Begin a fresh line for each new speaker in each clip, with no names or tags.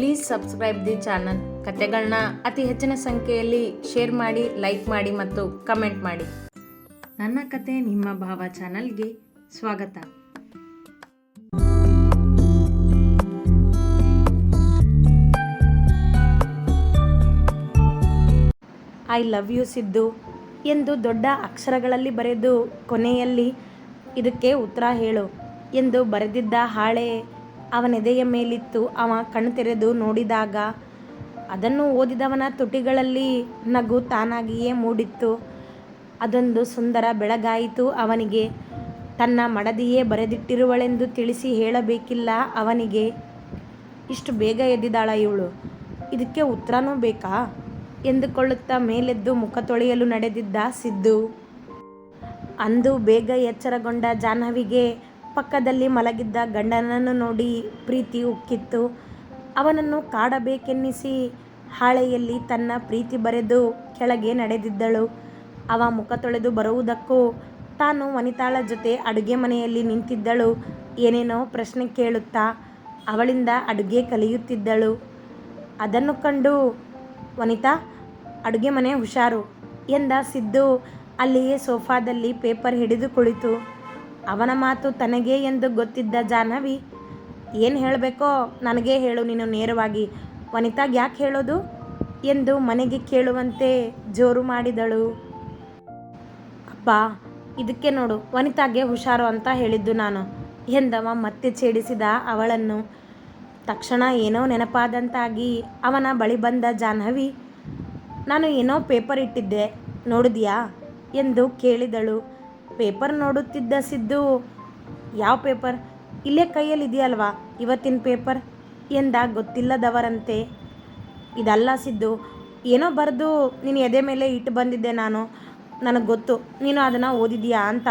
Please subscribe the channel ಕತೆಗಳನ್ನ ಅತಿ ಹೆಚ್ಚಿನ ಸಂಖ್ಯೆಯಲ್ಲಿ ಶೇರ್ ಮಾಡಿ ಲೈಕ್ ಮಾಡಿ ಮತ್ತು ಕಮೆಂಟ್ ಮಾಡಿ. ನನ್ನ ಕತೆ ನಿಮ್ಮ ಭಾವ ಚಾನಲ್ಗೆ ಸ್ವಾಗತ. ಐ ಲವ್ ಯು ಸಿದ್ದು ಎಂದು ದೊಡ್ಡ ಅಕ್ಷರಗಳಲ್ಲಿ ಬರೆದು ಕೊನೆಯಲ್ಲಿ ಇದಕ್ಕೆ ಉತ್ತರ ಹೇಳು ಎಂದು ಬರೆದಿದ್ದ ಹಾಳೆ ಅವನೆದೆಯ ಮೇಲಿತ್ತು. ಅವ ಕಣ್ಣು ತೆರೆದು ನೋಡಿದಾಗ ಅದನ್ನು ಓದಿದವನ ತುಟಿಗಳಲ್ಲಿ ನಗು ತಾನಾಗಿಯೇ ಮೂಡಿತ್ತು. ಅದೊಂದು ಸುಂದರ ಬೆಳಗಾಯಿತು. ಅವನಿಗೆ ತನ್ನ ಮಡದಿಯೇ ಬರೆದಿಟ್ಟಿರುವಳೆಂದು ತಿಳಿಸಿ ಹೇಳಬೇಕಿಲ್ಲ. ಅವನಿಗೆ, ಇಷ್ಟು ಬೇಗ ಎದ್ದಿದ್ದಾಳ ಇವಳು? ಇದಕ್ಕೆ ಉತ್ತರನೂ ಬೇಕಾ? ಎಂದುಕೊಳ್ಳುತ್ತಾ ಮೇಲೆದ್ದು ಮುಖ ತೊಳೆಯಲು ನಡೆದಿದ್ದ ಸಿದ್ದು. ಅಂದು ಬೇಗ ಎಚ್ಚರಗೊಂಡ ಜಾಹ್ನವಿಗೆ ಪಕ್ಕದಲ್ಲಿ ಮಲಗಿದ್ದ ಗಂಡನನ್ನು ನೋಡಿ ಪ್ರೀತಿ ಉಕ್ಕಿತ್ತು. ಅವನನ್ನು ಕಾಡಬೇಕೆನ್ನಿಸಿ ಹಾಳೆಯಲ್ಲಿ ತನ್ನ ಪ್ರೀತಿ ಬರೆದು ಕೆಳಗೆ ನಡೆದಿದ್ದಳು. ಅವ ಮುಖ ತೊಳೆದು ಬರುವುದಕ್ಕೂ ತಾನು ವನಿತಾಳ ಜೊತೆ ಅಡುಗೆ ಮನೆಯಲ್ಲಿ ನಿಂತಿದ್ದಳು. ಏನೇನೋ ಪ್ರಶ್ನೆ ಕೇಳುತ್ತಾ ಅವಳಿಂದ ಅಡುಗೆ ಕಲಿಯುತ್ತಿದ್ದಳು. ಅದನ್ನು ಕಂಡು, ವನಿತಾ, ಅಡುಗೆ ಮನೆ ಹುಷಾರು ಎಂದ ಸಿದ್ದು ಅಲ್ಲಿಯೇ ಸೋಫಾದಲ್ಲಿ ಪೇಪರ್ ಹಿಡಿದು ಕುಳಿತು. ಅವನ ಮಾತು ತನಗೇ ಎಂದು ಗೊತ್ತಿದ್ದ ಜಾಹ್ನವಿ, ಏನು ಹೇಳಬೇಕೋ? ನನಗೇ ಹೇಳು ನೀನು ನೇರವಾಗಿ. ವನಿತಾಗ ಯಾಕೆ ಹೇಳೋದು? ಎಂದು ಮನೆಗೆ ಕೇಳುವಂತೆ ಜೋರು ಮಾಡಿದಳು. ಅಪ್ಪ ಇದಕ್ಕೆ ನೋಡು, ವನಿತಾಗೆ ಹುಷಾರು ಅಂತ ಹೇಳಿದ್ದು ನಾನು, ಎಂದವ ಮತ್ತೆ ಛೇಡಿಸಿದ ಅವಳನ್ನು. ತಕ್ಷಣ ಏನೋ ನೆನಪಾದಂತಾಗಿ ಅವನ ಬಳಿ ಬಂದ ಜಾಹ್ನವಿ, ನಾನು ಏನೋ ಪೇಪರ್ ಇಟ್ಟಿದ್ದೆ, ನೋಡಿದ್ಯಾ? ಎಂದು ಕೇಳಿದಳು. ಪೇಪರ್ ನೋಡುತ್ತಿದ್ದ ಸಿದ್ದು, ಯಾವ ಪೇಪರ್? ಇಲ್ಲೇ ಕೈಯಲ್ಲಿ ಇದೆಯಲ್ವಾ? ಇವತ್ತಿನ ಪೇಪರ್? ಎಂದ ಗೊತ್ತಿಲ್ಲದವರಂತೆ. ಇದಲ್ಲ ಸಿದ್ದು, ಏನೋ ಬರೆದು ನೀನು ಎದೆ ಮೇಲೆ ಇಟ್ಟು ಬಂದಿದ್ದೆ ನಾನು. ನನಗೆ ಗೊತ್ತು, ನೀನು ಅದನ್ನು ಓದಿದೀಯಾ ಅಂತ.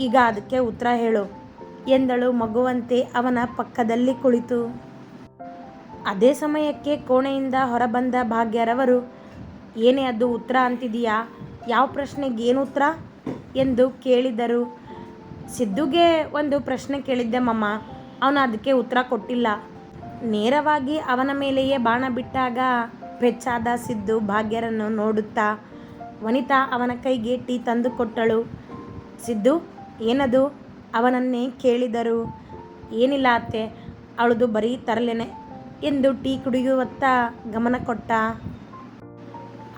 ಈಗ ಅದಕ್ಕೆ ಉತ್ತರ ಹೇಳು, ಎಂದಳು ಮಗುವಂತೆ ಅವನ ಪಕ್ಕದಲ್ಲಿ ಕುಳಿತು. ಅದೇ ಸಮಯಕ್ಕೆ ಕೋಣೆಯಿಂದ ಹೊರಬಂದ ಭಾಗ್ಯರವರು, ಏನೇ ಅದು ಉತ್ತರ ಅಂತಿದೀಯಾ? ಯಾವ ಪ್ರಶ್ನೆಗೆ ಏನು ಉತ್ತರ? ಎಂದು ಕೇಳಿದರು. ಸಿದ್ದುಗೆ ಒಂದು ಪ್ರಶ್ನೆ ಕೇಳಿದ್ದೆ, ಮಮ್ಮ, ಅವನು ಅದಕ್ಕೆ ಉತ್ತರ ಕೊಟ್ಟಿಲ್ಲ. ನೇರವಾಗಿ ಅವನ ಮೇಲೆಯೇ ಬಾಣ ಬಿಟ್ಟಾಗ ಬೆಚ್ಚಾದ ಸಿದ್ದು ಭಾಗ್ಯರನ್ನು ನೋಡುತ್ತಾ, ವನಿತಾ ಅವನ ಕೈಗೆ ಟೀ ತಂದು ಕೊಟ್ಟಳು. ಸಿದ್ದು, ಏನದು? ಅವನನ್ನೇ ಕೇಳಿದರು. ಏನಿಲ್ಲ ಅತ್ತೆ, ಅವಳದು ಬರೀ ತರಲೇನೆ ಎಂದು ಟೀ ಕುಡಿಯುವತ್ತ ಗಮನ ಕೊಟ್ಟ.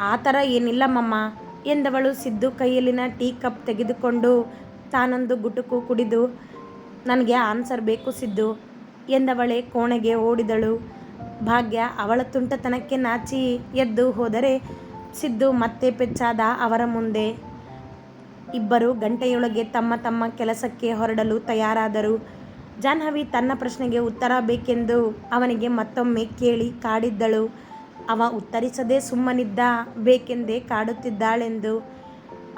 ಆ ಥರ ಏನಿಲ್ಲ, ಮಮ್ಮ. ಎಂದವಳು ಸಿದ್ದು ಕೈಯಲ್ಲಿನ ಟೀ ಕಪ್ ತೆಗೆದುಕೊಂಡು ತಾನೊಂದು ಗುಟುಕು ಕುಡಿದು, ನನಗೆ ಆನ್ಸರ್ ಬೇಕು ಸಿದ್ದು ಎಂದವಳೆ ಕೋಣೆಗೆ ಓಡಿದಳು. ಭಾಗ್ಯ ಅವಳ ತುಂಟತನಕ್ಕೆ ನಾಚಿ ಎದ್ದು ಹೋದರೆ ಸಿದ್ದು ಮತ್ತೆ ಪೆಚ್ಚಾದ ಅವರ ಮುಂದೆ. ಇಬ್ಬರು ಗಂಟೆಯೊಳಗೆ ತಮ್ಮ ತಮ್ಮ ಕೆಲಸಕ್ಕೆ ಹೊರಡಲು ತಯಾರಾದರು. ಜಾಹ್ನವಿ ತನ್ನ ಪ್ರಶ್ನೆಗೆ ಉತ್ತರ ಬೇಕೆಂದು ಅವನಿಗೆ ಮತ್ತೊಮ್ಮೆ ಕೇಳಿ ಕಾಡಿದ್ದಳು. ಅವ ಉತ್ತರಿಸದೆ ಸುಮ್ಮನಿದ್ದ, ಬೇಕೆಂದೇ ಕಾಡುತ್ತಿದ್ದಾಳೆಂದು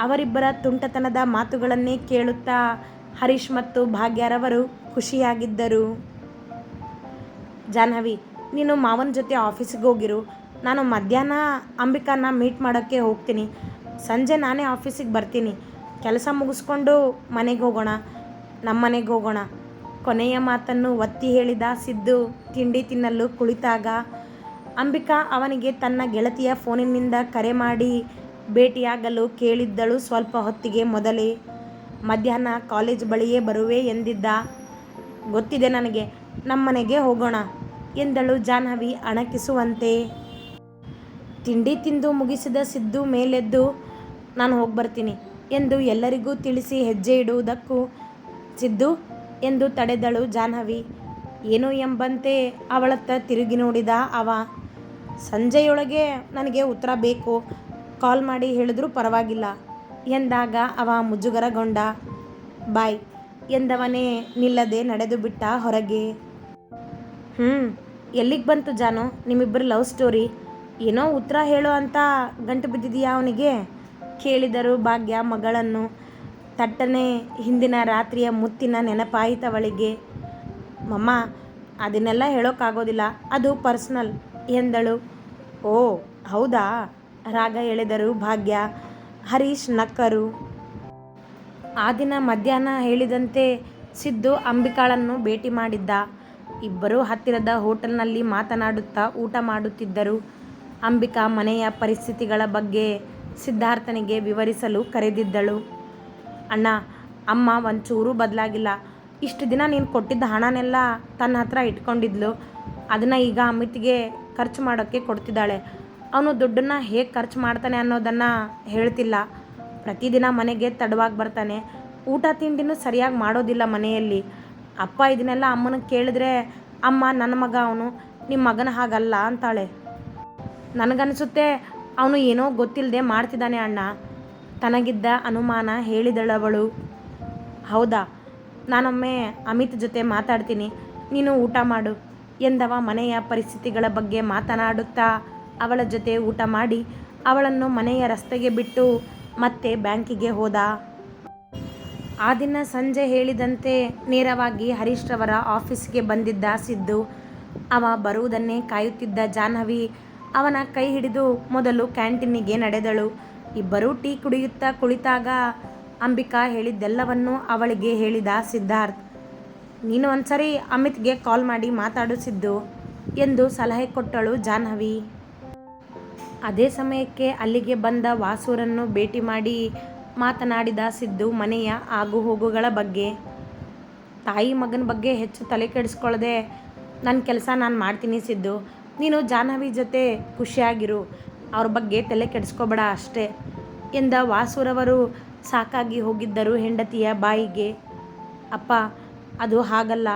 ಅವರಿಬ್ಬರ ತುಂಟತನದ ಮಾತುಗಳನ್ನೇ ಕೇಳುತ್ತಾ ಹರೀಶ್ ಮತ್ತು ಭಾಗ್ಯರವರು ಖುಷಿಯಾಗಿದ್ದರು. ಜಾಹ್ನವಿ, ನೀನು ಮಾವನ ಜೊತೆ ಆಫೀಸಿಗೆ ಹೋಗಿರು. ನಾನು ಮಧ್ಯಾಹ್ನ ಅಂಬಿಕಾನ ಮೀಟ್ ಮಾಡೋಕ್ಕೆ ಹೋಗ್ತೀನಿ. ಸಂಜೆ ನಾನೇ ಆಫೀಸಿಗೆ ಬರ್ತೀನಿ. ಕೆಲಸ ಮುಗಿಸ್ಕೊಂಡು ಮನೆಗೆ ಹೋಗೋಣ. ನಮ್ಮ ಮನೆಗೆ ಹೋಗೋಣ. ಕೊನೆಯ ಮಾತನ್ನು ಒತ್ತಿ ಹೇಳಿದ ಸಿದ್ದು ತಿಂಡಿ ತಿನ್ನಲು ಕುಳಿತಾಗ ಅಂಬಿಕಾ ಅವನಿಗೆ ತನ್ನ ಗೆಳತಿಯ ಫೋನಿನಿಂದ ಕರೆ ಮಾಡಿ ಭೇಟಿಯಾಗಲು ಕೇಳಿದ್ದಳು ಸ್ವಲ್ಪ ಹೊತ್ತಿಗೆ ಮೊದಲೇ. ಮಧ್ಯಾಹ್ನ ಕಾಲೇಜ್ ಬಳಿಯೇ ಬರುವೆ ಎಂದಿದ್ದ, ಗೊತ್ತಿದೆ ನನಗೆ, ನಮ್ಮನೆಗೆ ಹೋಗೋಣ ಎಂದಳು ಜಾಹ್ನವಿ ಅಣಕಿಸುವಂತೆ. ತಿಂಡಿ ತಿಂದು ಮುಗಿಸಿದ ಸಿದ್ದು ಮೇಲೆದ್ದು, ನಾನು ಹೋಗಿ ಬರ್ತೀನಿ ಎಂದು ಎಲ್ಲರಿಗೂ ತಿಳಿಸಿ ಹೆಜ್ಜೆ ಇಡುವುದಕ್ಕೂ ಸಿದ್ದು ಎಂದು ತಡೆದಳು ಜಾಹ್ನವಿ. ಏನು ಎಂಬಂತೆ ಅವಳತ್ತ ತಿರುಗಿ ನೋಡಿದ ಅವ. ಸಂಜೆಯೊಳಗೆ ನನಗೆ ಉತ್ತರ ಬೇಕು. ಕಾಲ್ ಮಾಡಿ ಹೇಳಿದ್ರೂ ಪರವಾಗಿಲ್ಲ. ಎಂದಾಗ ಅವ ಮುಜುಗರಗೊಂಡ, ಬಾಯ್ ಎಂದವನೇ ನಿಲ್ಲದೆ ನಡೆದು ಬಿಟ್ಟ ಹೊರಗೆ. ಹ್ಞೂ ಎಲ್ಲಿಗೆ ಬಂತು ಜಾನು? ನಿಮ್ಮಿಬ್ಬರು ಲವ್ ಸ್ಟೋರಿ? ಏನೋ ಉತ್ತರ ಹೇಳು ಅಂತ ಗಂಟು ಬಿದ್ದಿದೆಯಾ ಅವನಿಗೆ? ಕೇಳಿದರು ಭಾಗ್ಯ ಮಗಳನ್ನು ತಟ್ಟನೆ ಹಿಂದಿನ ರಾತ್ರಿಯ ಮುತ್ತಿನ ನೆನಪಾಯಿತವಳಿಗೆ. ಮಮ್ಮ, ಅದನ್ನೆಲ್ಲ ಹೇಳೋಕ್ಕಾಗೋದಿಲ್ಲ. ಅದು ಪರ್ಸ್ನಲ್. ಎಂದಳು ಓ ಹೌದಾ ರಾಗ ಎಳೆದರು ಭಾಗ್ಯ ಹರೀಶ್ ನಕ್ಕರು ಆ ದಿನ ಮಧ್ಯಾಹ್ನ ಹೇಳಿದಂತೆ ಸಿದ್ದು ಅಂಬಿಕಾಳನ್ನು ಭೇಟಿ ಮಾಡಿದ್ದ ಇಬ್ಬರೂ ಹತ್ತಿರದ ಹೋಟೆಲ್ನಲ್ಲಿ ಮಾತನಾಡುತ್ತಾ ಊಟ ಮಾಡುತ್ತಿದ್ದರು. ಅಂಬಿಕಾ ಮನೆಯ ಪರಿಸ್ಥಿತಿಗಳ ಬಗ್ಗೆ ಸಿದ್ಧಾರ್ಥನಿಗೆ ವಿವರಿಸಲು ಕರೆದಿದ್ದಳು. ಅಣ್ಣ, ಅಮ್ಮ ಒಂಚೂರು ಬದಲಾಗಿಲ್ಲ ಇಷ್ಟು ದಿನ ನೀನು ಕೊಟ್ಟಿದ್ದ ಹಣನೆಲ್ಲ ತನ್ನ ಹತ್ರ ಇಟ್ಕೊಂಡಿದ್ಲು. ಅದನ್ನು ಈಗ ಅಮಿತ್ಗೆ ಖರ್ಚು ಮಾಡೋಕ್ಕೆ ಕೊಡ್ತಿದ್ದಾಳೆ. ಅವನು ದುಡ್ಡನ್ನು ಹೇಗೆ ಖರ್ಚು ಮಾಡ್ತಾನೆ ಅನ್ನೋದನ್ನು ಹೇಳ್ತಿಲ್ಲ. ಪ್ರತಿದಿನ ಮನೆಗೆ ತಡವಾಗಿ ಬರ್ತಾನೆ. ಊಟ ತಿಂಡಿನೂ ಸರಿಯಾಗಿ ಮಾಡೋದಿಲ್ಲ ಮನೆಯಲ್ಲಿ. ಅಪ್ಪ ಇದನ್ನೆಲ್ಲ ಅಮ್ಮನ ಕೇಳಿದ್ರೆ ಅಮ್ಮ ನನ್ನ ಮಗ ಅವನು, ನಿಮ್ಮ ಮಗನ ಹಾಗಲ್ಲ ಅಂತಾಳೆ. ನನಗನ್ಸುತ್ತೆ ಅವನು ಏನೋ ಗೊತ್ತಿಲ್ಲದೆ ಮಾಡ್ತಿದ್ದಾನೆ ಅಣ್ಣ. ತನಗಿದ್ದ ಅನುಮಾನ ಹೇಳಿದಳವಳು. ಹೌದಾ, ನಾನೊಮ್ಮೆ ಅಮಿತ್ ಜೊತೆ ಮಾತಾಡ್ತೀನಿ. ನೀನು ಊಟ ಮಾಡು ಎಂದವ ಮನೆಯ ಪರಿಸ್ಥಿತಿಗಳ ಬಗ್ಗೆ ಮಾತನಾಡುತ್ತಾ ಅವಳ ಜೊತೆ ಊಟ ಮಾಡಿ ಅವಳನ್ನು ಮನೆಯ ರಸ್ತೆಗೆ ಬಿಟ್ಟು ಮತ್ತೆ ಬ್ಯಾಂಕಿಗೆ ಹೋದ. ಆ ದಿನ ಸಂಜೆ ಹೇಳಿದಂತೆ ನೇರವಾಗಿ ಹರೀಶ್ ರವರ ಆಫೀಸಿಗೆ ಬಂದಿದ್ದ ಸಿದ್ದು. ಅವ ಬರುವುದನ್ನೇ ಕಾಯುತ್ತಿದ್ದ ಜಾಹ್ನವಿ ಅವನ ಕೈ ಹಿಡಿದು ಮೊದಲು ಕ್ಯಾಂಟೀನಿಗೆ ನಡೆದಳು. ಇಬ್ಬರೂ ಟೀ ಕುಡಿಯುತ್ತಾ ಕುಳಿತಾಗ ಅಂಬಿಕಾ ಹೇಳಿದ್ದೆಲ್ಲವನ್ನೂ ಅವಳಿಗೆ ಹೇಳಿದ ಸಿದ್ಧಾರ್ಥ್. ನೀನು ಒಂದ್ಸರಿ ಅಮಿತ್ಗೆ ಕಾಲ್ ಮಾಡಿ ಮಾತಾಡಿಸಿದ್ದು ಎಂದು ಸಲಹೆ ಕೊಟ್ಟಳು ಜಾಹ್ನವಿ. ಅದೇ ಸಮಯಕ್ಕೆ ಅಲ್ಲಿಗೆ ಬಂದ ವಾಸೂರನ್ನು ಭೇಟಿ ಮಾಡಿ ಮಾತನಾಡಿದ ಸಿದ್ದು ಮನೆಯ ಆಗುಹೋಗುಗಳ ಬಗ್ಗೆ. ತಾಯಿ ಮಗನ ಬಗ್ಗೆ ಹೆಚ್ಚು ತಲೆ ಕೆಡಿಸ್ಕೊಳ್ಳದೆ ನನ್ನ ಕೆಲಸ ನಾನು ಮಾಡ್ತೀನಿ ಸಿದ್ದು. ನೀನು ಜಾಹ್ನವಿ ಜೊತೆ ಖುಷಿಯಾಗಿರು. ಅವ್ರ ಬಗ್ಗೆ ತಲೆ ಕೆಡಿಸ್ಕೋಬೇಡ ಅಷ್ಟೇ ಎಂದ ವಾಸುರವರು ಸಾಕಾಗಿ ಹೋಗಿದ್ದರು ಹೆಂಡತಿಯ ಬಾಯಿಗೆ. ಅಪ್ಪ, ಅದು ಹಾಗಲ್ಲ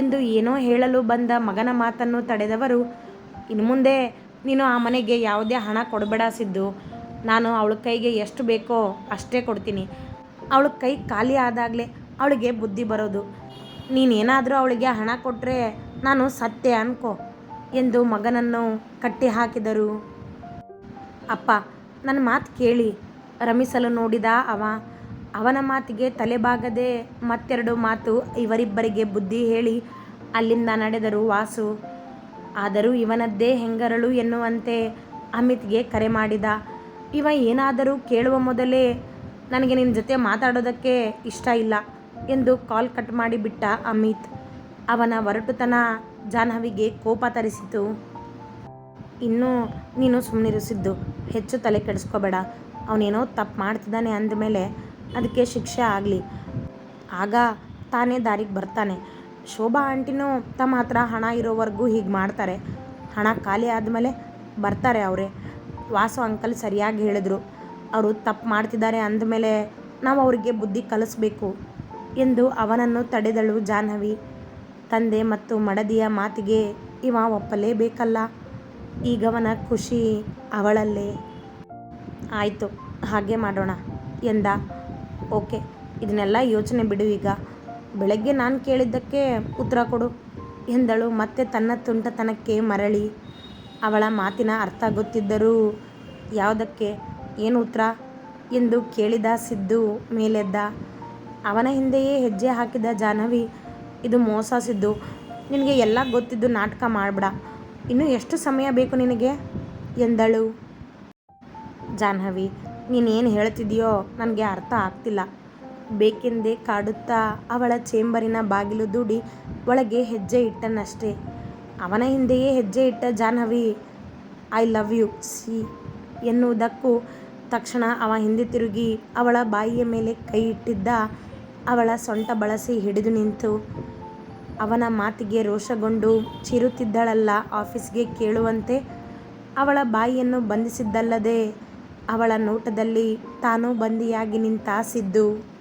ಎಂದು ಏನೋ ಹೇಳಲು ಬಂದ ಮಗನ ಮಾತನ್ನು ತಡೆದವರು, ಇನ್ನು ಮುಂದೆ ನೀನು ಆ ಮನೆಗೆ ಯಾವುದೇ ಹಣ ಕೊಡಬೇಡ ಸಿದ್ದು. ನಾನು ಅವಳ ಕೈಗೆ ಎಷ್ಟು ಬೇಕೋ ಅಷ್ಟೇ ಕೊಡ್ತೀನಿ. ಅವಳ ಕೈ ಖಾಲಿ ಆದಾಗಲೇ ಅವಳಿಗೆ ಬುದ್ಧಿ ಬರೋದು. ನೀನೇನಾದರೂ ಅವಳಿಗೆ ಹಣ ಕೊಟ್ಟರೆ ನಾನು ಸತ್ಯ ಅನ್ಕೋ ಎಂದು ಮಗನನ್ನು ಕಟ್ಟಿಹಾಕಿದರು. ಅಪ್ಪ, ನನ್ನ ಮಾತು ಕೇಳಿ ರಮಿಸಲು ನೋಡಿದ ಅವ. ಅವನ ಮಾತಿಗೆ ತಲೆಬಾಗದೆ ಮತ್ತೆರಡು ಮಾತು ಇವರಿಬ್ಬರಿಗೆ ಬುದ್ಧಿ ಹೇಳಿ ಅಲ್ಲಿಂದ ನಡೆದರು ವಾಸು. ಆದರೂ ಇವನದ್ದೇ ಹೆಂಗರಳು ಎನ್ನುವಂತೆ ಅಮಿತ್ಗೆ ಕರೆ ಮಾಡಿದ. ಇವ ಏನಾದರೂ ಕೇಳುವ ಮೊದಲೇ ನನಗೆ ನಿನ್ನ ಜೊತೆ ಮಾತಾಡೋದಕ್ಕೆ ಇಷ್ಟ ಇಲ್ಲ ಎಂದು ಕಾಲ್ ಕಟ್ ಮಾಡಿಬಿಟ್ಟ ಅಮಿತ್. ಅವನ ಒರಟುತನ ಜಾಹ್ನವಿಗೆ ಕೋಪ ತರಿಸಿತು. ಇನ್ನು ನೀನು ಸುಮ್ಮನಿರಿಸಿದ್ದು ಹೆಚ್ಚು ತಲೆ ಕೆಡಿಸ್ಕೋಬೇಡ. ಅವನೇನೋ ತಪ್ಪು ಮಾಡ್ತಿದ್ದಾನೆ ಅಂದ್ಮೇಲೆ ಅದಕ್ಕೆ ಶಿಕ್ಷೆ ಆಗಲಿ ಆಗ ತಾನೇ ದಾರಿಗೆ ಬರ್ತಾನೆ. ಶೋಭಾ ಆಂಟಿನೂ ತಮ್ಮ ಹತ್ರ ಹಣ ಇರೋವರೆಗೂ ಹೀಗೆ ಮಾಡ್ತಾರೆ. ಹಣ ಖಾಲಿ ಆದಮೇಲೆ ಬರ್ತಾರೆ ಅವರೇ ವಾಸು ಅಂಕಲ್ ಸರಿಯಾಗಿ ಹೇಳಿದ್ರು. ಅವರು ತಪ್ಪು ಮಾಡ್ತಿದ್ದಾರೆ ಅಂದಮೇಲೆ ನಾವು ಅವರಿಗೆ ಬುದ್ಧಿ ಕಲಿಸ್ಬೇಕು ಎಂದು ಅವನನ್ನು ತಡೆದಳು ಜಾಹ್ನವಿ. ತಂದೆ ಮತ್ತು ಮಡದಿಯ ಮಾತಿಗೆ ಇವ ಒಪ್ಪಲೇಬೇಕಲ್ಲ. ಈಗವನ ಖುಷಿ ಅವಳಲ್ಲೇ. ಆಯಿತು, ಹಾಗೆ ಮಾಡೋಣ ಎಂದ. ಓಕೆ, ಇದನ್ನೆಲ್ಲ ಯೋಚನೆ ಬಿಡು ಈಗ. ಬೆಳಗ್ಗೆ ನಾನು ಕೇಳಿದ್ದಕ್ಕೆ ಉತ್ತರ ಕೊಡು ಎಂದಳು ಮತ್ತೆ ತನ್ನ ತುಂಟತನಕ್ಕೆ ಮರಳಿ. ಅವಳ ಮಾತಿನ ಅರ್ಥ ಗೊತ್ತಿದ್ದರೂ ಯಾವುದಕ್ಕೆ, ಏನು ಉತ್ತರ ಎಂದು ಕೇಳಿದ ಸಿದ್ದು ಮೇಲೆದ್ದ. ಅವನ ಹಿಂದೆಯೇ ಹೆಜ್ಜೆ ಹಾಕಿದ ಜಾಹ್ನವಿ, ಇದು ಮೋಸ ಸಿದ್ದು. ನಿನಗೆ ಎಲ್ಲ ಗೊತ್ತಿದ್ದು ನಾಟಕ ಮಾಡಬೇಡ ಇನ್ನೂ ಎಷ್ಟು ಸಮಯ ಬೇಕು ನಿನಗೆ ಎಂದಳು. ಜಾಹ್ನವಿ, ನೀನು ಹೇಳ್ತಿದೆಯೋ ನನಗೆ ಅರ್ಥ ಆಗ್ತಿಲ್ಲ. ಬೇಕೆಂದೇ ಕಾಡುತ್ತಾ ಅವಳ ಚೇಂಬರಿನ ಬಾಗಿಲು ದೂಡಿ ಒಳಗೆ ಹೆಜ್ಜೆ ಇಟ್ಟನಷ್ಟೇ. ಅವನ ಹಿಂದೆಯೇ ಹೆಜ್ಜೆ ಇಟ್ಟ ಜಾಹ್ನವಿ, ಐ ಲವ್ ಯು ಸಿ ಎನ್ನುವುದಕ್ಕೂ ತಕ್ಷಣ ಅವ ಹಿಂದೆ ತಿರುಗಿ ಅವಳ ಬಾಯಿಯ ಮೇಲೆ ಕೈ ಇಟ್ಟಿದ್ದ ಅವಳ ಸೊಂಟ ಬಳಸಿ ಹಿಡಿದು ನಿಂತು, ಅವನ ಮಾತಿಗೆ ರೋಷಗೊಂಡು ಚಿರುತ್ತಿದ್ದಳಲ್ಲ ಆಫೀಸ್ಗೆ ಕೇಳುವಂತೆ ಅವಳ ಬಾಯಿಯನ್ನು ಬಂಧಿಸಿದ್ದಲ್ಲದೆ ಅವಳ ನೋಟದಲ್ಲಿ ತಾನೂ ಬಂದಿಯಾಗಿ ನಿಂತಾಸಿದ್ದು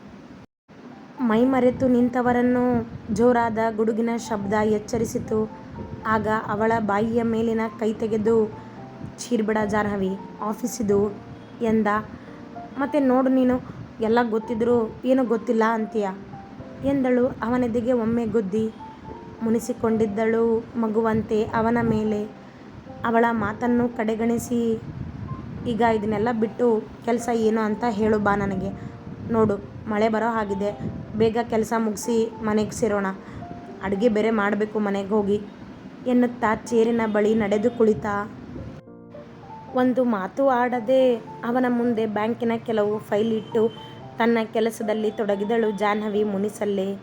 ಮೈಮರೆತು ನಿಂತವರನ್ನು ಜೋರಾದ ಗುಡುಗಿನ ಶಬ್ದ ಎಚ್ಚರಿಸಿತು. ಆಗ ಅವಳ ಬಾಯಿಯ ಮೇಲಿನ ಕೈ ತೆಗೆದು, ಚೀರ್ಬಿಡ ಜಾಹ್ನವಿ, ಆಫೀಸಿದು ಎಂದ. ಮತ್ತೆ ನೋಡು ನೀನು ಎಲ್ಲ ಗೊತ್ತಿದ್ರೂ ಏನೂ ಗೊತ್ತಿಲ್ಲ ಅಂತೀಯ ಎಂದಳು ಅವನೆದೆಗೆ ಒಮ್ಮೆ ಗುದ್ದಿ. ಮುನಿಸಿಕೊಂಡಿದ್ದಳು ಮಗುವಂತೆ ಅವನ ಮೇಲೆ. ಅವಳ ಮಾತನ್ನು ಕಡೆಗಣಿಸಿ, ಈಗ ಇದನ್ನೆಲ್ಲ ಬಿಟ್ಟು ಕೆಲಸ ಏನು ಅಂತ ಹೇಳು ಬಾ ನನಗೆ. ನೋಡು, ಮಳೆ ಬರೋ ಹಾಗಿದೆ. ಬೇಗ ಕೆಲಸ ಮುಗಿಸಿ ಮನೆಗೆ ಸೇರೋಣ. ಅಡುಗೆ ಬೇರೆ ಮಾಡಬೇಕು ಮನೆಗೆ ಹೋಗಿ ಎನ್ನುತ್ತಾ ಚೇರಿನ ಬಳಿ ನಡೆದು ಕುಳಿತ. ಒಂದು ಮಾತು ಆಡದೆ ಅವನ ಮುಂದೆ ಬ್ಯಾಂಕಿನ ಕೆಲವು ಫೈಲ್ ಇಟ್ಟು ತನ್ನ ಕೆಲಸದಲ್ಲಿ ತೊಡಗಿದಳು ಜಾಹ್ನವಿ ಮುನಿಸಲ್ಲೇ.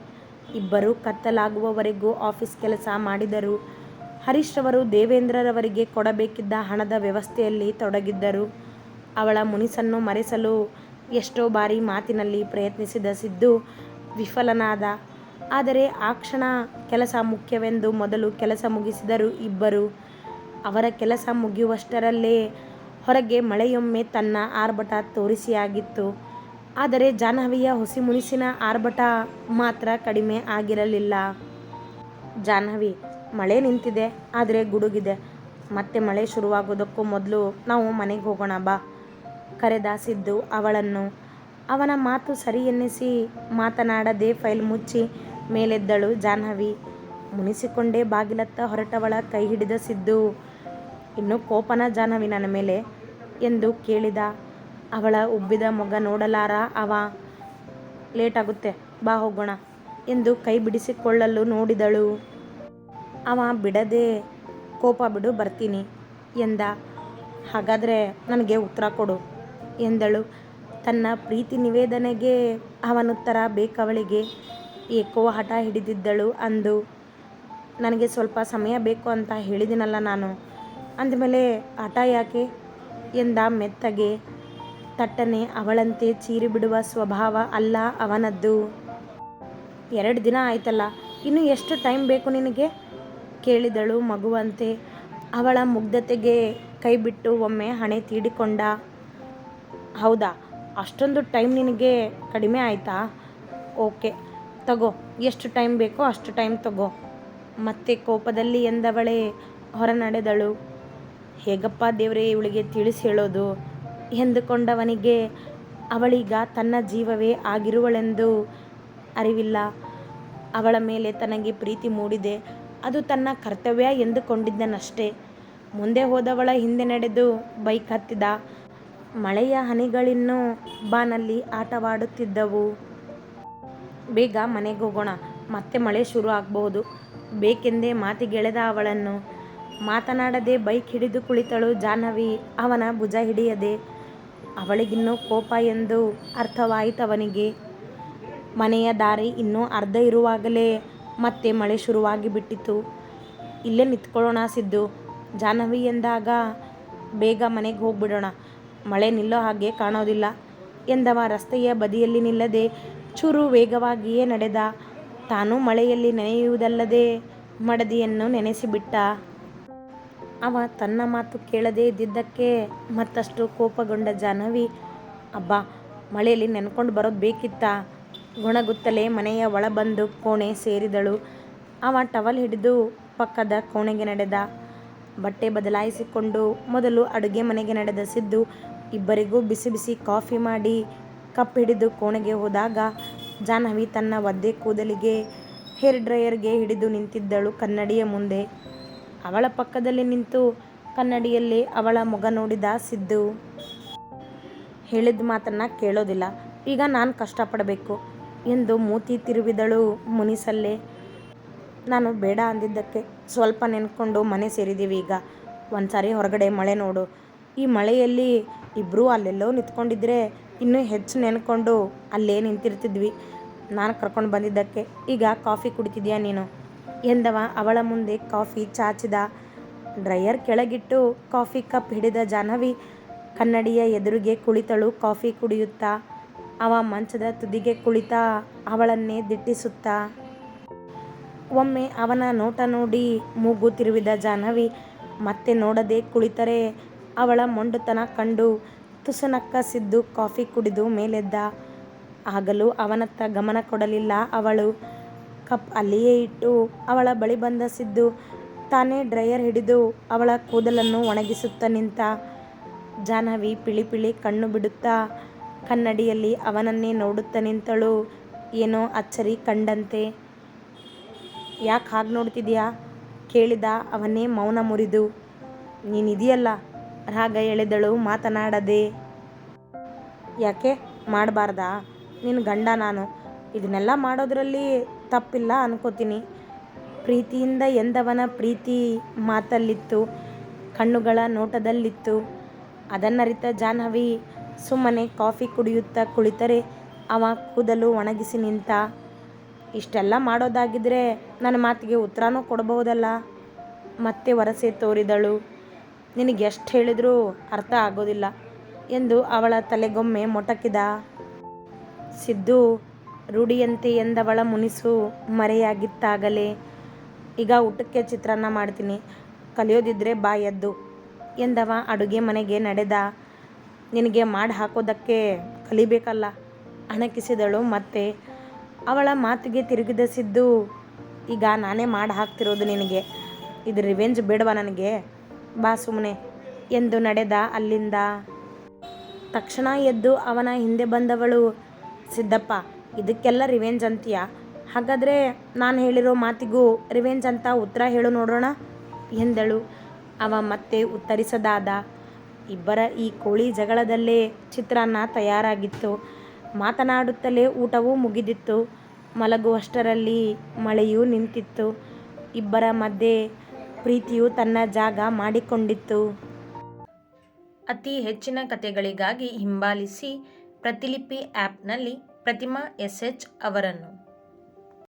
ಇಬ್ಬರೂ ಕತ್ತಲಾಗುವವರೆಗೂ ಆಫೀಸ್ ಕೆಲಸ ಮಾಡಿದರು. ಹರೀಶ್ ರವರು ದೇವೇಂದ್ರರವರಿಗೆ ಕೊಡಬೇಕಿದ್ದ ಹಣದ ವ್ಯವಸ್ಥೆಯಲ್ಲಿ ತೊಡಗಿದ್ದರು. ಅವಳ ಮುನಿಸನ್ನು ಮರೆಸಲು ಎಷ್ಟೋ ಬಾರಿ ಮಾತಿನಲ್ಲಿ ಪ್ರಯತ್ನಿಸಿದ ಸಿದ್ದು ವಿಫಲನಾದ. ಆದರೆ ಆ ಕ್ಷಣ ಕೆಲಸ ಮುಖ್ಯವೆಂದು ಮೊದಲು ಕೆಲಸ ಮುಗಿಸಿದರು ಇಬ್ಬರು ಅವರ ಕೆಲಸ ಮುಗಿಯುವಷ್ಟರಲ್ಲೇ ಹೊರಗೆ ಮಳೆಯೊಮ್ಮೆ ತನ್ನ ಆರ್ಭಟ ತೋರಿಸಿಯಾಗಿತ್ತು. ಆದರೆ ಜಾಹ್ನವಿಯ ಹುಸಿ ಮುನಿಸಿನ ಆರ್ಭಟ ಮಾತ್ರ ಕಡಿಮೆ ಆಗಿರಲಿಲ್ಲ. ಜಾಹ್ನವಿ, ಮಳೆ ನಿಂತಿದೆ. ಆದರೆ ಗುಡುಗಿದೆ. ಮತ್ತೆ ಮಳೆ ಶುರುವಾಗೋದಕ್ಕೂ ಮೊದಲು ನಾವು ಮನೆಗೆ ಹೋಗೋಣ ಬಾ ಕರೆದ ಸಿದ್ದು ಅವಳನ್ನು. ಅವನ ಮಾತು ಸರಿ ಎನ್ನಿಸಿ ಮಾತನಾಡದೆ ಫೈಲ್ ಮುಚ್ಚಿ ಮೇಲೆದ್ದಳು ಜಾಹ್ನವಿ. ಮುನಿಸಿಕೊಂಡೇ ಬಾಗಿಲತ್ತ ಹೊರಟವಳ ಕೈ ಹಿಡಿದ ಸಿದ್ದು, ಇನ್ನೂ ಕೋಪನ ಜಾಹ್ನವಿ ನನ್ನ ಮೇಲೆ? ಎಂದು ಕೇಳಿದ. ಅವಳ ಉಬ್ಬಿದ ಮೊಗ ನೋಡಲಾರ ಅವ, ಲೇಟಾಗುತ್ತೆ ಬಾ ಹೋಗೋಣ ಎಂದು ಕೈ ಬಿಡಿಸಿಕೊಳ್ಳಲು ನೋಡಿದಳು. ಅವ ಬಿಡದೆ ಕೋಪ ಬಿಡು ಬರ್ತೀನಿ ಎಂದ. ಹಾಗಾದರೆ ನನಗೆ ಉತ್ತರ ಕೊಡು ಎಂದಳು. ತನ್ನ ಪ್ರೀತಿ ನಿವೇದನೆಗೆ ಅವನುತ್ತರ ಬೇಕವಳಿಗೆ. ಏಕೋ ಹಠ ಹಿಡಿದಿದ್ದಳು ಅಂದು. ನನಗೆ ಸ್ವಲ್ಪ ಸಮಯ ಬೇಕು ಅಂತ ಹೇಳಿದಿನಲ್ಲ ನಾನು. ಅಂದಮೇಲೆ ಹಠ ಯಾಕೆ ಎಂದ ಮೆತ್ತಗೆ. ತಟ್ಟನೆ ಅವಳಂತೆ ಚೀರಿಬಿಡುವ ಸ್ವಭಾವ ಅಲ್ಲ ಅವನದ್ದು. ಎರಡು ದಿನ ಆಯ್ತಲ್ಲ, ಇನ್ನು ಎಷ್ಟು ಟೈಮ್ ಬೇಕು ನಿನಗೆ ಕೇಳಿದಳು ಮಗುವಂತೆ. ಅವಳ ಮುಗ್ಧತೆಗೆ ಕೈಬಿಟ್ಟು ಒಮ್ಮೆ ಹಣೆ ತೀಡಿಕೊಂಡ. ಹೌದಾ, ಅಷ್ಟೊಂದು ಟೈಮ್ ನಿನಗೆ ಕಡಿಮೆ ಆಯ್ತಾ ಓಕೆ, ತಗೋ, ಎಷ್ಟು ಟೈಮ್ ಬೇಕೋ ಅಷ್ಟು ಟೈಮ್ ತಗೋ ಮತ್ತೆ ಕೋಪದಲ್ಲಿ ಎಂದವಳೇ ಹೊರನಡೆದಳು ಹೇಗಪ್ಪ ದೇವರೇ ಇವಳಿಗೆ ತಿಳಿಸಿ ಹೇಳೋದು ಎಂದುಕೊಂಡವನಿಗೆ, ಅವಳೀಗ ತನ್ನ ಜೀವವೇ ಆಗಿರುವಳೆಂದು ಅರಿವಿಲ್ಲ. ಅವಳ ಮೇಲೆ ತನಗೆ ಪ್ರೀತಿ ಮೂಡಿದೆ. ಅದು ತನ್ನ ಕರ್ತವ್ಯ ಎಂದುಕೊಂಡಿದ್ದನಷ್ಟೇ. ಮುಂದೆ ಹೋದವಳ ಹಿಂದೆ ನಡೆದು ಬೈಕ್ ಹತ್ತಿದ. ಮಳೆಯ ಹನಿಗಳಿನ್ನೂ ಬಾನಲ್ಲಿ ಆಟವಾಡುತ್ತಿದ್ದವು. ಬೇಗ ಮನೆಗೆ ಹೋಗೋಣ, ಮತ್ತೆ ಮಳೆ ಶುರು ಆಗಬಹುದು ಬೇಕೆಂದೇ ಮಾತಿಗೆಳೆದ ಅವಳನ್ನು. ಮಾತನಾಡದೆ ಬೈಕ್ ಹಿಡಿದು ಕುಳಿತಳು ಜಾಹ್ನವಿ ಅವನ ಭುಜ ಹಿಡಿಯದೆ. ಅವಳಿಗಿನ್ನೂ ಕೋಪ ಎಂದು ಅರ್ಥವಾಯಿತವನಿಗೆ. ಮನೆಯ ದಾರಿ ಇನ್ನೂ ಅರ್ಧ ಇರುವಾಗಲೇ ಮತ್ತೆ ಮಳೆ ಶುರುವಾಗಿ ಬಿಟ್ಟಿತ್ತು ಇಲ್ಲೇ ನಿಂತ್ಕೊಳ್ಳೋಣ ಸಿದ್ದು. ಜಾಹ್ನವಿ ಎಂದಾಗ ಬೇಗ ಮನೆಗೆ ಹೋಗ್ಬಿಡೋಣ. ಮಳೆ ನಿಲ್ಲೋ ಹಾಗೆ ಕಾಣೋದಿಲ್ಲ. ಎಂದವ ರಸ್ತೆಯ ಬದಿಯಲ್ಲಿ ನಿಲ್ಲದೆ ಚೂರು ವೇಗವಾಗಿಯೇ ನಡೆದ. ತಾನು ಮಳೆಯಲ್ಲಿ ನೆನೆಯುವುದಲ್ಲದೆ ಮಡದಿಯನ್ನು ನೆನೆಸಿಬಿಟ್ಟ. ಅವ ತನ್ನ ಮಾತು ಕೇಳದೇ ಇದ್ದಿದ್ದಕ್ಕೆ ಮತ್ತಷ್ಟು ಕೋಪಗೊಂಡ ಜಾಹ್ನವಿ, ಅಬ್ಬಾ ಮಳೆಯಲ್ಲಿ ನೆನ್ಕೊಂಡು ಬರೋದು ಬೇಕಿತ್ತಾ? ಗೊಣಗುತ್ತಲೇ ಮನೆಯ ಒಳಬಂದು ಕೋಣೆ ಸೇರಿದಳು. ಅವ ಟವಲ್ ಹಿಡಿದು ಪಕ್ಕದ ಕೋಣೆಗೆ ನಡೆದ. ಬಟ್ಟೆ ಬದಲಾಯಿಸಿಕೊಂಡು ಮೊದಲು ಅಡುಗೆ ಮನೆಗೆ ನಡೆದ ಸಿದ್ದು ಇಬ್ಬರಿಗೂ ಬಿಸಿ ಬಿಸಿ ಕಾಫಿ ಮಾಡಿ ಕಪ್ ಹಿಡಿದು ಕೋಣೆಗೆ ಹೋದಾಗ ಜಾಹ್ನವಿ ತನ್ನ ಒದ್ದೆ ಕೂದಲಿಗೆ ಹೇರ್ ಡ್ರೈಯರ್ಗೆ ಹಿಡಿದು ನಿಂತಿದ್ದಳು ಕನ್ನಡಿಯ ಮುಂದೆ. ಅವಳ ಪಕ್ಕದಲ್ಲಿ ನಿಂತು ಕನ್ನಡಿಯಲ್ಲಿ ಅವಳ ಮೊಗ ನೋಡಿದ ಸಿದ್ದು. ಹೇಳಿದ ಮಾತನ್ನ ಕೇಳೋದಿಲ್ಲ. ಈಗ ನಾನು ಕಷ್ಟ ಪಡಬೇಕು ಎಂದು ಮೂತಿ ತಿರುವಿದಳು ಮುನಿಸಲ್ಲೇ. ನಾನು ಬೇಡ ಅಂದಿದ್ದಕ್ಕೆ ಸ್ವಲ್ಪ ನೆನ್ಕೊಂಡು ಮನೆ ಸೇರಿದ್ದೀವಿ ಈಗ. ಒಂದ್ಸಾರಿ ಹೊರಗಡೆ ಮಳೆ ನೋಡು. ಈ ಮಳೆಯಲ್ಲಿ ಇಬ್ಬರೂ ಅಲ್ಲೆಲ್ಲೋ ನಿಂತ್ಕೊಂಡಿದ್ರೆ ಇನ್ನೂ ಹೆಚ್ಚು ನೆನ್ಕೊಂಡು ಅಲ್ಲೇ ನಿಂತಿರ್ತಿದ್ವಿ ನಾನು ಕರ್ಕೊಂಡು ಬಂದಿದ್ದಕ್ಕೆ. ಈಗ ಕಾಫಿ ಕುಡಿತಿದ್ಯಾ ನೀನು ಎಂದವ ಅವಳ ಮುಂದೆ ಕಾಫಿ ಚಾಚಿದ. ಡ್ರೈಯರ್ ಕೆಳಗಿಟ್ಟು ಕಾಫಿ ಕಪ್ ಹಿಡಿದ ಜಾಹ್ನವಿ ಕನ್ನಡಿಯ ಎದುರಿಗೆ ಕುಳಿತಳು ಕಾಫಿ ಕುಡಿಯುತ್ತ. ಅವ ಮಂಚದ ತುದಿಗೆ ಕುಳಿತ ಅವಳನ್ನೇ ದಿಟ್ಟಿಸುತ್ತ. ಒಮ್ಮೆ ಅವನ ನೋಟ ನೋಡಿ ಮೂಗು ತಿರುವಿದ ಜಾಹ್ನವಿ ಮತ್ತೆ ನೋಡದೆ ಕುಳಿತರೆ ಅವಳ ಮೊಂಡುತನ ಕಂಡು ತುಸುನಕ್ಕ ಸಿದ್ದು ಕಾಫಿ ಕುಡಿದು ಮೇಲೆದ್ದ. ಆಗಲೂ ಅವನತ್ತ ಗಮನ ಕೊಡಲಿಲ್ಲ ಅವಳು. ಕಪ್ ಅಲ್ಲಿಯೇ ಇಟ್ಟು ಅವಳ ಬಳಿ ಬಂದ ಸಿದ್ದು ತಾನೇ ಡ್ರೈಯರ್ ಹಿಡಿದು ಅವಳ ಕೂದಲನ್ನು ಒಣಗಿಸುತ್ತ ನಿಂತ. ಜಾಹ್ನವಿ ಪಿಳಿ ಪಿಳಿ ಕಣ್ಣು ಬಿಡುತ್ತ ಕನ್ನಡಿಯಲ್ಲಿ ಅವನನ್ನೇ ನೋಡುತ್ತಾ ನಿಂತಳು ಏನೋ ಅಚ್ಚರಿ ಕಂಡಂತೆ. ಯಾಕೆ ಹಾಗೆ ನೋಡ್ತಿದ್ಯಾ ಕೇಳಿದ ಅವನೇ ಮೌನ ಮುರಿದು. ನೀನಿದೆಯಲ್ಲ ರಾಗ ಎಳೆದಳು ಮಾತನಾಡದೆ. ಯಾಕೆ ಮಾಡಬಾರ್ದ ನಿನ್ನ ಗಂಡ ನಾನು. ಇದನ್ನೆಲ್ಲ ಮಾಡೋದ್ರಲ್ಲಿ ತಪ್ಪಿಲ್ಲ ಅನ್ಕೋತೀನಿ ಪ್ರೀತಿಯಿಂದ ಎಂದವನ ಪ್ರೀತಿ ಮಾತಲ್ಲಿತ್ತು, ಕಣ್ಣುಗಳ ನೋಟದಲ್ಲಿತ್ತು. ಅದನ್ನರಿತ ಜಾಹ್ನವಿ ಸುಮ್ಮನೆ ಕಾಫಿ ಕುಡಿಯುತ್ತಾ ಕುಳಿತರೆ ಅವ ಕೂದಲು ಒಣಗಿಸಿ ನಿಂತ. ಇಷ್ಟೆಲ್ಲ ಮಾಡೋದಾಗಿದ್ರೆ ನನ್ನ ಮಾತಿಗೆ ಉತ್ತರನೂ ಕೊಡಬಹುದಲ್ಲ? ಮತ್ತೆ ವರಸೆ ತೋರಿದಳು. ನಿನಗೆ ಎಷ್ಟು ಹೇಳಿದರೂ ಅರ್ಥ ಆಗೋದಿಲ್ಲ ಎಂದು ಅವಳ ತಲೆಗೊಮ್ಮೆ ಮೊಟಕಿದ. ಸಿದ್ದು ರೂಢಿಯಂತೆ ಎಂದವಳ ಮುನಿಸು ಮರೆಯಾಗಿತ್ತಾಗಲೇ, ಈಗ ಊಟಕ್ಕೆ ಚಿತ್ರಾನ್ನ ಮಾಡ್ತೀನಿ, ಕಲಿಯೋದಿದ್ರೆ ಬಾ ಎದ್ದು ಎಂದವ ಅಡುಗೆ ಮನೆಗೆ ನಡೆದ. ನಿನಗೆ ಮಾಡಿ ಹಾಕೋದಕ್ಕೆ ಕಲಿಬೇಕಲ್ಲ? ಅಣಕಿಸಿದಳು ಮತ್ತೆ ಅವಳ ಮಾತಿಗೆ ತಿರುಗಿದ ಸಿದ್ದು, ಈಗ ನಾನೇ ಮಾಡಿ ಹಾಕ್ತಿರೋದು ನಿನಗೆ. ಇದು ರಿವೆಂಜ್ ಬೇಡವಾ ನನಗೆ? ಬಾ ಸುಮ್ಮನೆ ಎಂದು ನಡೆದ ಅಲ್ಲಿಂದ. ತಕ್ಷಣ ಎದ್ದು ಅವನ ಹಿಂದೆ ಬಂದವಳು, ಸಿದ್ದಪ್ಪ, ಇದಕ್ಕೆಲ್ಲ ರಿವೆಂಜ್ ಅಂತೀಯ? ಹಾಗಾದರೆ ನಾನು ಹೇಳಿರೋ ಮಾತಿಗೂ ರಿವೆಂಜ್ ಅಂತ ಉತ್ತರ ಹೇಳು ನೋಡೋಣ, ಎಂದಳು. ಅವ ಮತ್ತೆ ಉತ್ತರಿಸದಾದ ಇಬ್ಬರ ಈ ಕೋಳಿ ಜಗಳದಲ್ಲೇ ಚಿತ್ರಾನ್ನ ತಯಾರಾಗಿತ್ತು. ಮಾತನಾಡುತ್ತಲೇ ಊಟವೂ ಮುಗಿದಿತ್ತು. ಮಲಗುವಷ್ಟರಲ್ಲಿ ಮಳೆಯೂ ನಿಂತಿತ್ತು. ಇಬ್ಬರ ಮಧ್ಯೆ ಪ್ರೀತಿಯು ತನ್ನ ಜಾಗ ಮಾಡಿಕೊಂಡಿತ್ತು. ಅತಿ ಹೆಚ್ಚಿನ ಕಥೆಗಳಿಗಾಗಿ ಹಿಂಬಾಲಿಸಿ ಪ್ರತಿಲಿಪಿ ಆ್ಯಪ್ನಲ್ಲಿ ಪ್ರತಿಮಾ ಎಸ್ ಎಚ್ ಅವರನ್ನು.